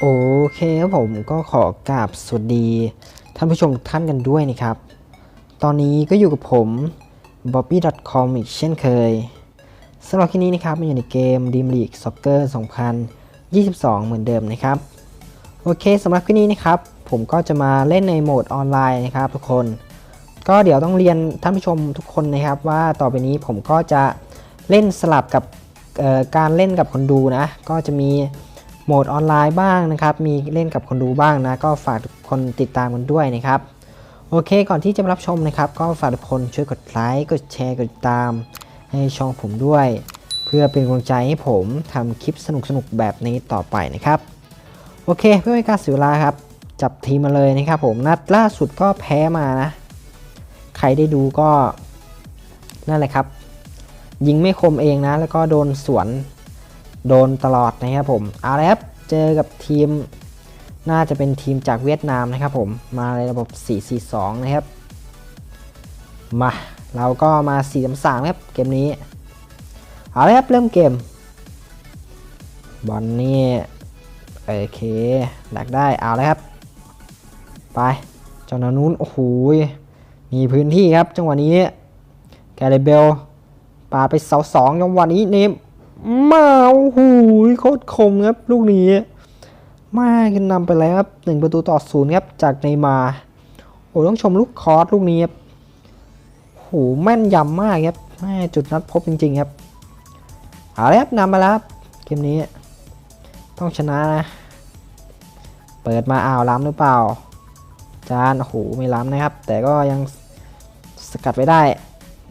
โอเคครับผมก็ขอกราบสวัสดี ท่านผู้ชมท่านกันด้วยนะครับ ตอนนี้ก็อยู่กับผม bobby.com อีกเช่นเคยสำหรับคลิปนี้นะครับมันอยู่ในเกม Dream League Soccer 2022 เหมือนเดิมนะครับ โอเคสำหรับคลิปนี้นะครับ ผมก็จะมาเล่นในโหมดออนไลน์นะครับทุกคน ก็เดี๋ยวต้องเรียนท่านผู้ชมทุกคนนะครับว่าต่อไปนี้ผมก็จะเล่นสลับกับการเล่นกับคนดูนะ ก็จะมี โหมดออนไลน์บ้างนะครับ มีเล่นกับคนดูบ้างนะ ก็ฝากทุกคนติดตามกันด้วยนะครับ โอเค ก่อนที่จะรับชมนะครับ ก็ฝากทุกคนช่วยกดไลค์ กดแชร์ กดติดตาม ให้ช่องผมด้วย เพื่อเป็นกำลังใจให้ผมทำคลิปสนุกๆแบบนี้ต่อไปนะครับ โอเค เพื่อไม่การเสียเวลาครับ จับทีมมาเลยนะครับ ผม นัดล่าสุดก็แพ้มานะ ใครได้ดูก็นั่นแหละครับ ยิงไม่คมเองนะ แล้วก็โดนสวน โดนตลอดนะครับผมเอาละครับเจอกับทีมน่าจะเป็นทีมจากเวียดนามนะครับผมมาในระบบ 4-4-2 นะครับ มาเราก็มา4-3-3ครับเกมนี้เอาละครับเริ่มเกมบอลนี่โอเคดักได้เอาเลยครับ ไปจอนานู้นโอ้โหมีพื้นที่ครับจังหวะนี้แกเรเบลปาไปเสาสองจังหวะนี้เนม มาโอ้โหโคตรคมครับ ลูกนี้มาขึ้นนำไปแล้วครับหนึ่งประตูต่อศูนย์ครับจากเนมาโอ้ต้องชมลูกคอร์สลูกนี้ครับโหแม่นยำมากครับแม่จุดนัดพบจริง ๆ ครับเอาละครับนำมาแล้วเกมนี้ ต้องชนะนะ เปิดมาอ้าวล้ำหรือเปล่า จานโอ้โหไม่ล้ำนะครับ แต่ก็ยังสกัดไว้ได้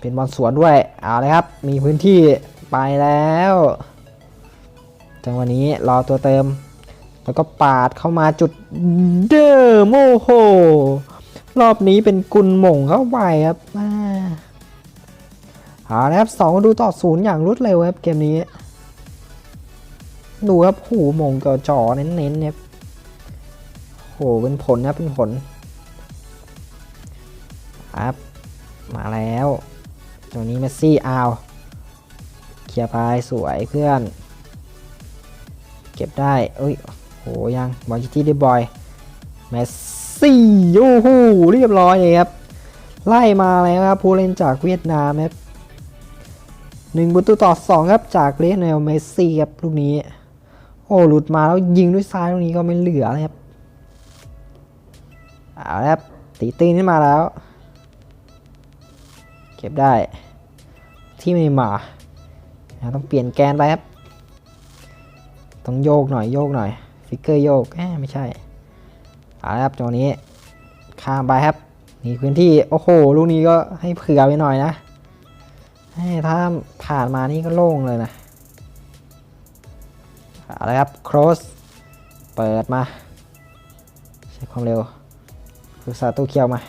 เป็นบอลสวนด้วยเอาเลยครับ มีพื้นที่ ไปแล้ว จังหวะนี้รอตัวเติม แล้วก็ปาดเข้ามาจุดเดิมโอ้โห รอบนี้เป็นกุนหม่งเข้าไปครับอ่าเอาละครับสองดูต่อศูนย์อย่างรวดเร็วครับเกมนี้ ดูครับหูหม่งกับจอเน้นๆเนี่ยโหเป็นผลนะเป็นผล ครับ มาแล้วตัวนี้เมสซี่เอาว ลียร์ไปสวยเพื่อน เก็บได้เอ้ยโหยังบอลที่ได้บอยเมสซี่โอ้โหเรียบร้อยเลยครับ ไล่มาแล้วครับผู้เล่นจากเวียดนามครับหนึ่งประตูต่อสองครับจากเลนเนลเมสซี่ครับลูกนี้ โอ้หลุดมาแล้วยิงด้วยซ้ายตรงนี้ก็ไม่เหลือเลยครับเอาละครับตีตีนขึ้นมาแล้ว เก็บได้ที่ไม่มา ต้องเปลี่ยนแกนไปครับ ต้องโยกหน่อยโยกหน่อย ฟิกเกอร์โยกแหมไม่ใช่เอาละครับตรงนี้ ข้ามไปครับมีพื้นที่ โอ้โห ลูกนี้ก็ให้เผื่อไปหน่อยนะ ให้ถ้าผ่านมานี่ก็โล่งเลยนะเอาละครับโครสเปิดมา ใช้ความเร็วคือสาตู้เคียวมา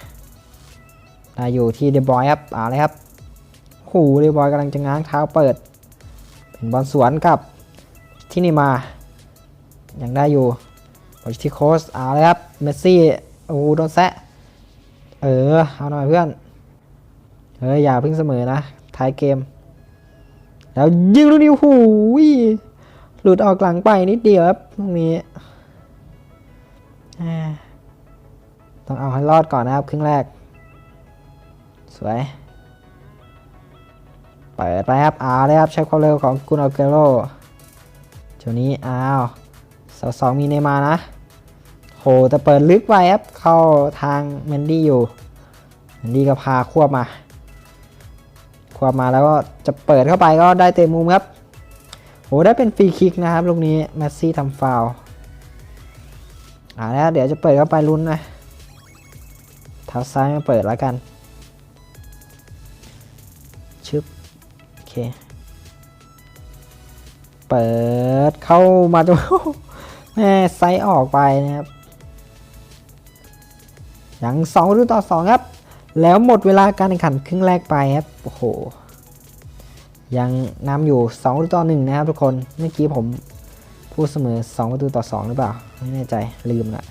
ได้อยู่ที่เดบอยครับเอาเลยครับหูเดบอยกำลังจะง้างเท้าเปิด เป็นบอลสวนกับที่นี่มายังได้อยู่บอลที่โคสเอาเลยครับเมสซี่โอ้โดนแซะเออเอาหน่อยเพื่อนเฮ้ยอย่าพิ่งเสมอนะท้ายเกม แล้วยิงลูกนี้หูยหลุดออกหลังไปนิดเดียวครับตรงนี้ต้องเอาให้รอดก่อนนะครับ ครึ่งแรก สวย เปิดไปครับอาเลยครับใช้ความเร็วของกุนอาเกโรจุดนี้อ้าวสาสองมีเนมานะโหแต่เปิดลึกไปครับเข้าทางเมนดี้อยู่เมนดี้ก็พาควบมา ควบมาแล้วก็จะเปิดเข้าไปก็ได้เตะมุมครับโหได้เป็นฟรีคิกนะครับลูกนี้แมสซี่ทำฟาวเอ่าแล้วเดี๋ยวจะเปิดเข้าไปลุ้นนะเท้าซ้ายมาเปิดแล้วกัน เคเปิดเข้ามาตรงแม่ไซส์ออกไปนะครับยังสองรุ่ต่อสองครับ แล้วหมดเวลาการแข่งขันครึ่งแรกไปครับ โอ้โห ยังนำอยู่2ประตูต่อ1นะครับทุกคน เมื่อกี้ผมพูดเสมอ2ประตูต่อ2หรือเปล่า ไม่แน่ใจลืมละ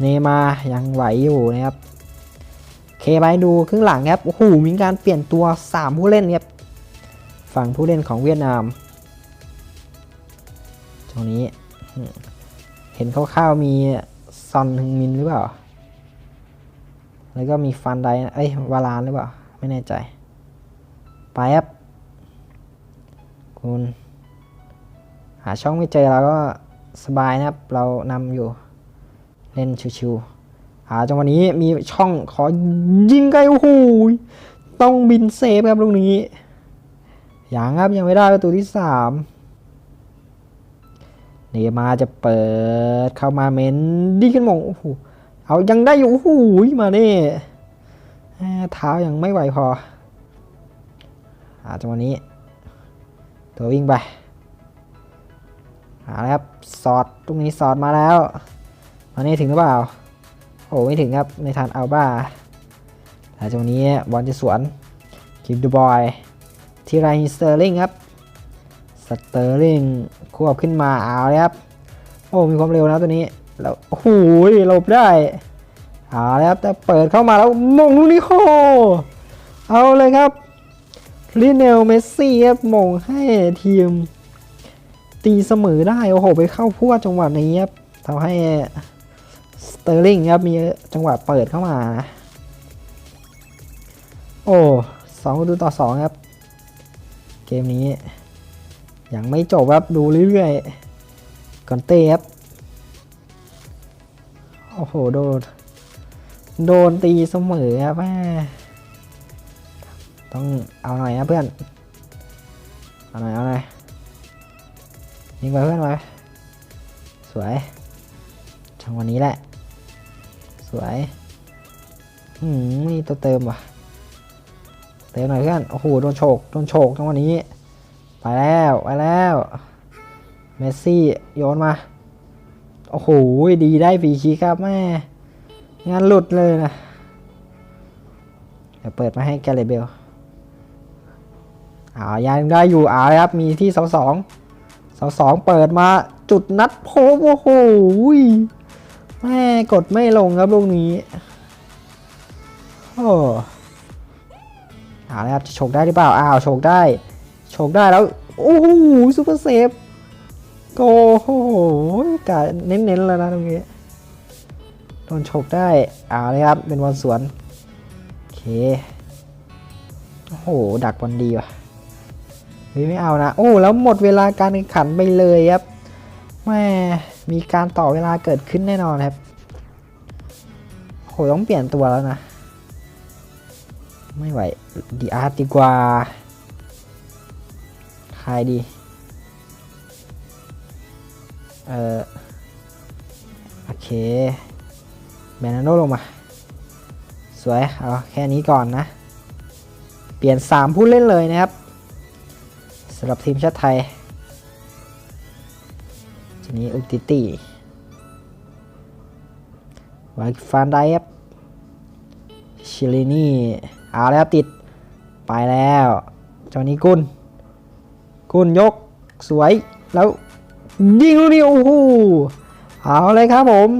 เนมายังไหวอยู่นะครับ เคไปดูครึ่งหลังครับโอ้โหมีการเปลี่ยนตัว 3 ผู้เล่นครับฝั่งผู้เล่นของเวียดนามชรงนี้เห็นคร่าวๆมีซอนฮึงมินหรือเปล่า แล้วก็มีฟันไดเอ้ยวาลานหรือเปล่า ไม่แน่ใจ ไปครับ คุณ หาช่องไม่เจอเราก็สบายนะครับ เรานำอยู่ เล่นชิวๆ หาจังหวะนี้มีช่องขอยิงไกลโอ้โหต้องบินเซฟครับตรงนี้อย่างครับยังไม่ได้ประตูที่สามเนมาจะเปิดเข้ามาเมนดีกันมองโอ้โหเอายังได้อยู่โอ้โหมาเน่เท้ายังไม่ไหวพอหาจังหวะนี้ ตัววิ่งไปหาแล้วครับสอดตรงนี้สอดมาแล้วมาเน่ถึงหรือเปล่า โอ้ไม่ถึงครับ ไม่ทันเอาบ้าแต่จังหวะนี้บอลจะสวนคิมดูบอยทีไรสเตอร์ลิงครับสเตอร์ลิงควบขึ้นมาเอาเลยครับ โอ้มีความเร็วนะตัวนี้แล้วโอ้โหหลบได้เอาเลยครับแต่เปิดเข้ามาแล้วมงลูกนี้โคเอาเลยครับลิเนลเมสซี่ครับมงให้ทีม ตีเสมอได้ โอ้โห ไปเข้าพวดจังหวะนี้ครับทำให้ สเตอร์ลิงครับมีจังหวะเปิดเข้ามานะโอ้สองประตูต่อสองครับ เกมนี้ ยังไม่จบครับดูเรื่อยๆก่อนเต้ครับ โอ้โห โดน โดนตีเสมอครับแม่ต้องเอาหน่อยนะเพื่อน เอาหน่อย เอาหน่อยยิงไปเพื่อนไปสวยจังวันนี้แหละ สวยอืมนี่ตัวเติมว่ะ เติมหน่อยเพื่อน โอ้โห โดนโฉก โดนโฉกจังวันนี้ ไปแล้ว ไปแล้ว เมสซี่โยนมา โอ้โห ดีได้ฟรีคิกครับแม่ งานหลุดเลยนะ เดี๋ยวเปิดมาให้แกเรเบลอายังได้อยู่อาครับ มีที่เสาสองเสาสองเปิดมาจุดนัดโพโอ้โห แม่กดไม่ลงครับลูกนี้ โอ้เอาละครับจะฉกได้หรือเปล่า อ้าวโฉกได้โฉกได้แล้ว โอ้โหซูเปอร์เซฟ โกโอ้โหกะเน้นๆแล้วนะตรงนี้ โดนโฉกได้ เอาเลยครับ เป็นวันสวน โอเค โอ้โห ดักบอลดีว่ะเฮ้ยไม่เอานะ โอ้ แล้วหมดเวลาการแข่งขันไปเลยครับ แม่ มีการต่อเวลาเกิดขึ้นแน่นอนครับ โหต้องเปลี่ยนตัวแล้วนะ ไม่ไหวดีอาร์ตดีกว่าใครดี เออโอเค แบนนโนลงมา สวย เอาแค่นี้ก่อนนะ เปลี่ยน 3 ผู้เล่นเลยนะครับสำหรับทีมชาติไทย นี้อุกติตี้วาฟานไดครับชิลินี่เอาแล้วติด ไปแล้วจอนี้กุนกุนยกสวยแล้วยิงลูกนี้โอ้โหเอาเลยครับผม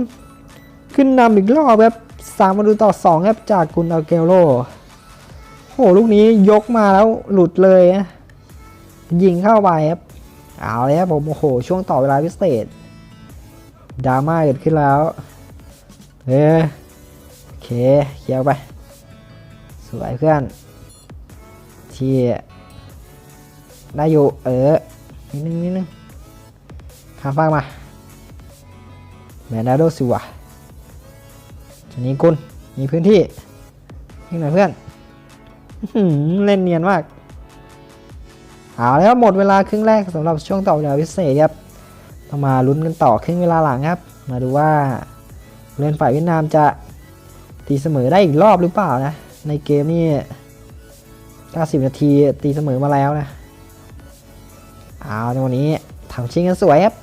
ขึ้นนำอีกรอบครับสามประตูต่อสองครับจากกุนอาเกโลโหลูกนี้ยกมาแล้วหลุดเลยนะยิงเข้าไปครับ เอาเลยครับผมโอ้โห ช่วงต่อเวลาพิเศษดราม่าเกิดขึ้นแล้ว เออโอเคเคียวไป สวยเพื่อน ที่ได้อยู่ เออ นิดนึงนิดนึงข้ามฟากมาแมนดาโดซิวะชนี้กุลมีพื้นที่ยิงหน่อยเพื่อน เล่นเนียนมาก เอาแล้วหมดเวลาครึ่งแรกสำหรับช่วงต่อเวลาพิเศษครับต้องมาลุ้นกันต่อครึ่งเวลาหลังครับ มาดูว่าเล่นฝ่ายเวียดนามจะตีเสมอได้อีกรอบหรือเปล่านะ ในเกมนี้90 นาทีตีเสมอมาแล้วนะ เอาในวันนี้ทำชิงกันสวยครับ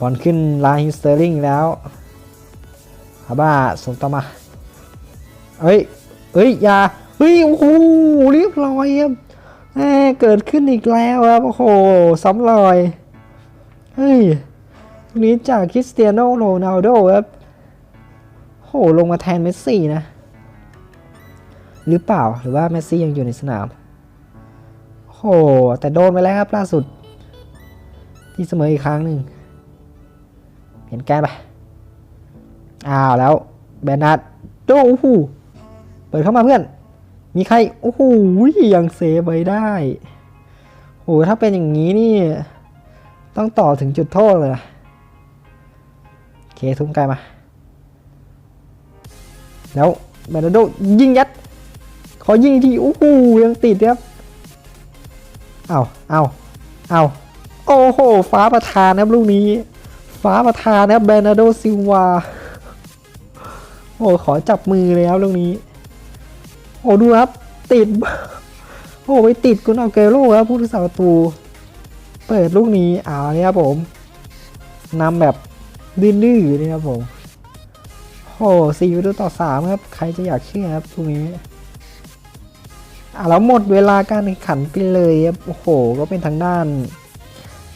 บอลขึ้นลาฮิสเตอร์ลิงแล้วฮาบ้าส่งต่อมา เอ้ย เอ้ย ยา เฮ้ย โอ้โห เรียบร้อยครับแหม เกิดขึ้นอีกแล้วครับโอ้โหซ้ำรอย เฮ้ยนี้จากคริสเตียโนโรนัลโดครับโหลงมาแทนเมสซี่นะ หรือเปล่าหรือว่าเมสซี่ยังอยู่ในสนามโหแต่โดนไปแล้วครับล่าสุด ที่เสมออีกครั้งหนึ่งเห็นแกนปะอ้าวแล้วแบรนาร์ดโอ้โหเปิดเข้ามาเพื่อน มีใคร โอ้โหยังเซฟไว้ได้โหถ้าเป็นอย่างนี้นี่ ต้องต่อถึงจุดโทษเลยนะโอเคทุ่มไกลมา แล้วแบรนาร์โดยิงยัด ขอยิงทีโอ้โหยังติดครับเอาเอาเอาโอ้โห ฟ้าประธานนะครับลูกนี้ ฟ้าประธานนะครับแบรนาร์โดซิลวาโอ้ขอจับมือเลยครับลูกนี้ โอ้ดูครับ ติด โอ้ไปติดกุนเอาเกโร่ครับผู้รักษาประตู เปิดลูกนี้เอาเนี่ยครับผมนำแบบดื้อๆนี่ครับผมโอ้สี่ประตูต่อสามครับ ใครจะอยากเชื่อครับลูกนี้อะแล้วหมดเวลาการแข่งขันไปเลยครับ โอ้โห ก็เป็นทางด้าน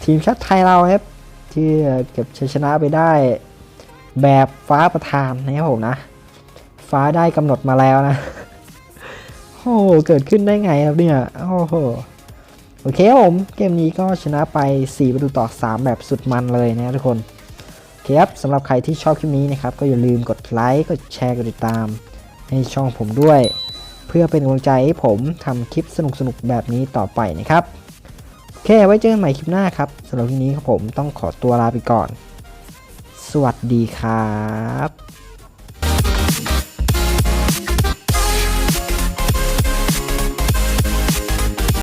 ทีมชาติไทยเราครับ ที่เก็บชัยชนะไปได้ แบบฟ้าประธานนะครับผมนะ ฟ้าได้กำหนดมาแล้วนะ หเกิดขึ้นได้ไงครับเนี่ยโอ้โหโอเคครับผมเกมนี้ก็ชนะไป 4 ประตูต่อ 3 แบบสุดมันเลยนะทุกคนโอเคครับสำหรับใครที่ชอบคลิปนี้นะครับ ก็อย่าลืมกดไลค์กดแชร์กดติดตาม ให้ช่องผมด้วย เพื่อเป็นกำลังใจให้ผมทำคลิปสนุกๆแบบนี้ต่อไปนะครับโอเคไว้เจอกันใหม่คลิปหน้าครับสำหรับคลิปนี้ครับผมต้องขอตัวลาไปก่อน สวัสดีครับ